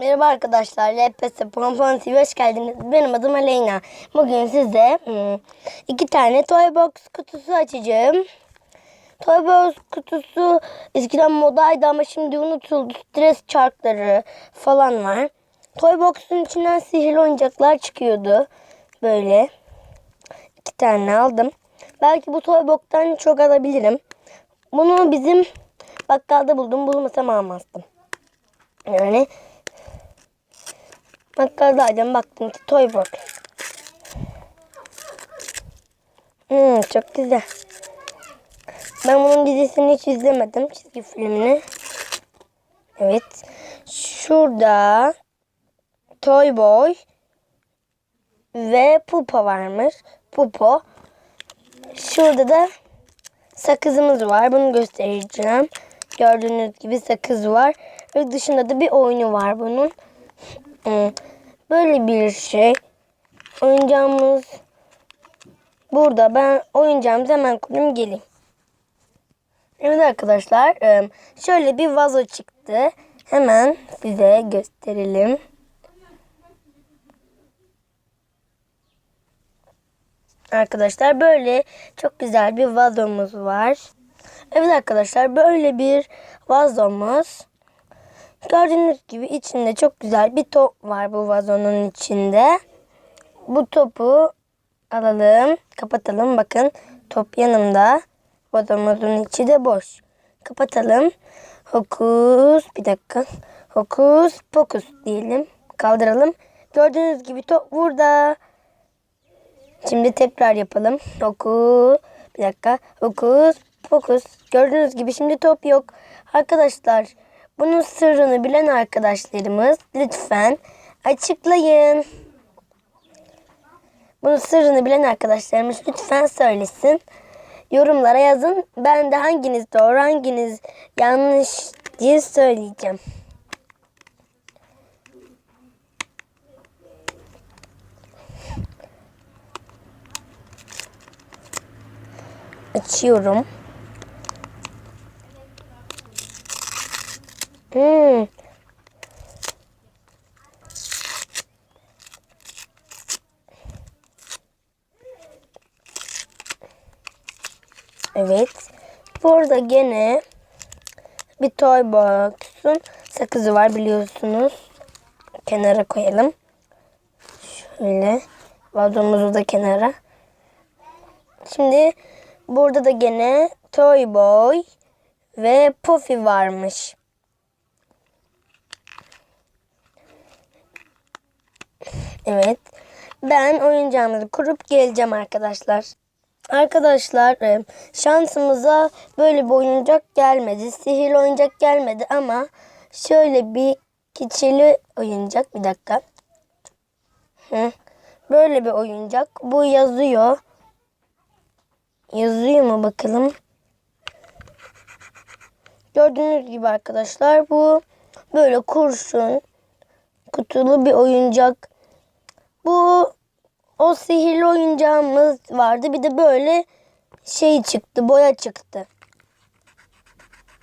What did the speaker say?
Merhaba arkadaşlar. LPS Pompon TV hoş geldiniz. Benim adım Aleyna. Bugün size hmm, iki tane Toy Box kutusu açacağım. Toy Box kutusu eskiden modaydı ama şimdi unutuldu. Stres çarkları falan var. Toy Box'un içinden sihirli oyuncaklar çıkıyordu. Böyle. iki tane aldım. Belki bu Toy Box'tan çok alabilirim. Bunu bizim bakkalda buldum. Bulmasam almazdım. Yani bakkaldaydım baktım ki Toy Box. Hmm, çok güzel. Ben bunun dizisini hiç izlemedim. Çizgi filmini. Evet. Şurada Toy Boy ve Pupa varmış. Pupo. Şurada da sakızımız var. Bunu göstereceğim. Gördüğünüz gibi sakız var. Ve dışında da bir oyunu var bunun. Hmm, Böyle bir şey. Oyuncağımız burada. Ben oyuncağımızı hemen koyayım geleyim. Evet arkadaşlar. e, Şöyle bir vazo çıktı. Hemen size gösterelim. Arkadaşlar böyle çok güzel bir vazomuz var. Evet arkadaşlar böyle bir vazomuz. Gördüğünüz gibi içinde çok güzel bir top var bu vazonun içinde. Bu topu alalım, kapatalım. Bakın top yanımda. Vazomuzun içi de boş. Kapatalım. Hokus, bir dakika. Hokus pokus diyelim. Kaldıralım. Gördüğünüz gibi top burada. Şimdi tekrar yapalım. Hokus. Bir dakika. Hokus pokus. Gördüğünüz gibi şimdi top yok. Arkadaşlar bunun sırrını bilen arkadaşlarımız lütfen açıklayın. Bunun sırrını bilen arkadaşlarımız lütfen söylesin. Yorumlara yazın. Ben de hanginiz doğru hanginiz yanlış diye söyleyeceğim. Açıyorum. Hmm. Evet. Burada gene bir toy box'un sakızı var biliyorsunuz. Kenara koyalım. Şöyle. Vazomuzu da kenara. Şimdi burada da gene Toy Boy ve Puffy varmış. Evet. Ben oyuncağımızı kurup geleceğim arkadaşlar. Arkadaşlar e, şansımıza böyle bir oyuncak gelmedi. Sihirli oyuncak gelmedi ama şöyle bir keçeli oyuncak. Bir dakika. Böyle bir oyuncak. Bu yazıyor. Yazıyor mu bakalım. Gördüğünüz gibi arkadaşlar bu böyle kurşun kutulu bir oyuncak. Bu o sihirli oyuncağımız vardı. Bir de böyle şey çıktı, boya çıktı.